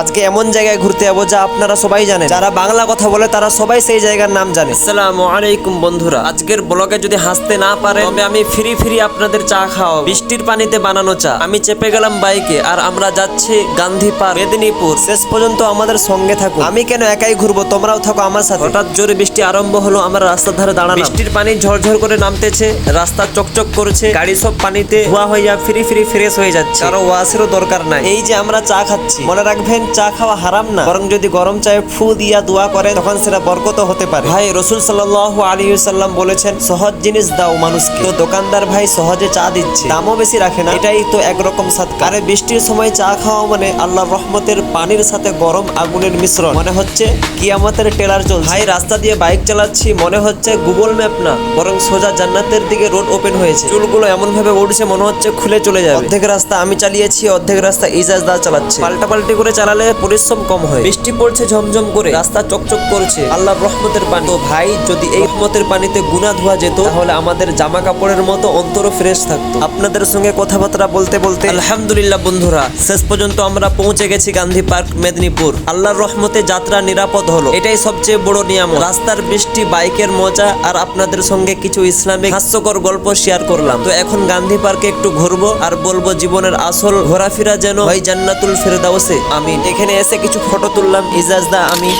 আজকে এমন জায়গায় ঘুরতে যাব যা আপনারা সবাই জানেন। যারা বাংলা কথা বলে তারা সবাই সেই জায়গার নাম জানে। আসসালামু আলাইকুম বন্ধুরা। আজকের ব্লগে যদি হাসতে না পারে তবে আমি ফ্রি ফ্রি আপনাদের চা খাওয়াবো। বৃষ্টির পানিতে বানানো চা। আমি চেপে গেলাম বাইকে আর আমরা যাচ্ছি গান্ধী পার্ক মেদিনীপুর। শেষ পর্যন্ত আমাদের সঙ্গে থাকুন। আমি কেন একাই ঘুরবো? তোমরাও থাকো আমার সাথে। হঠাৎ জোরে বৃষ্টি আরম্ভ হলো আমরা রাস্তার ধারে দাঁড়ালাম। বৃষ্টির পানি ঝরঝর করে নামতেছে রাস্তা চকচক করছে গাড়ি সব পানিতে ধোয়া হয়ে যা ফ্রি ফ্রি ফ্রেশ হয়ে যাচ্ছে। কারও ওয়াশেরও দরকার নাই। এই যে আমরা চা খাচ্ছি। মনে রাখবেন চা খাওয়া হারাম না, বরং যদি গরম চায়ে ফু দিয়া দোয়া করে তখন সেটা বরকত হতে পারে। ভাই, রসুল সাল্লাহ আলী সাল্লাম বলেছেন, সহজ জিনিস দাও মানুষকে। তো দোকানদার ভাই সহজে চা দিচ্ছে। দামও বেশি রাখে না, এটাই তো একরকম সাদকা। আরে বৃষ্টির সময় চা খাওয়া মানে আল্লাহর রহমতের পানির সাথে গরম আগুনের মিশ্রণ। মনে হচ্ছে কিয়ামতের টেলার চলছে ভাই, রাস্তা দিয়ে বাইক চালাচ্ছি, মনে হচ্ছে গুগল ম্যাপ না, বরং সোজা জান্নাতের দিকে রোড ওপেন হয়েছে। চুলগুলো এমন ভাবে উঠছে মনে হচ্ছে খুলে চলে যাবে। অর্ধেক রাস্তা আমি চালিয়েছি, অর্ধেক রাস্তা ইজাজ দা চালাচ্ছে। পাল্টাপাল্টি করে চালালে পরিশ্রম কম হয়। বৃষ্টি পড়ছে ঝমঝম করে, রাস্তা চকচক করছে। আল্লাহর রহমতের পানি। তো ভাই, যদি এই রহমতের পানিতে গুনা ধোয়া যেত, তাহলে আমাদের জামা কাপড়ের মতো অন্তর ফ্রেশ থাকতো। আপনাদের সঙ্গে কথাবার্তা বলতে বলতে, আলহামদুলিল্লাহ বন্ধুরা, শেষ পর্যন্ত আমরা পৌঁছে গেছি গান্ধী পার্ক, মেদিনীপুর। আল্লাহর রহমতে যাত্রা নিরাপদ হলো। এটাই সবচেয়ে বড় নিয়ম রাস্তার বৃষ্টি, বাইকের মজা, আর আপনাদের সঙ্গে কিছু ইসলামিক হাস্যকর গল্প শেয়ার করলাম। তো এখন গান্ধী পার্কে একটু ঘুরবো, আর বলব জীবনের আসল ঘোরাফেরা যেন হয় জান্নাতুল ফেরদাউসে। আমি এখানে এসে কিছু ফটো তুললাম, ইজাজ দা, আমি।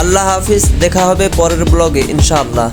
আল্লাহ হাফিজ, দেখা হবে পরের ব্লগে, ইনশাআল্লাহ।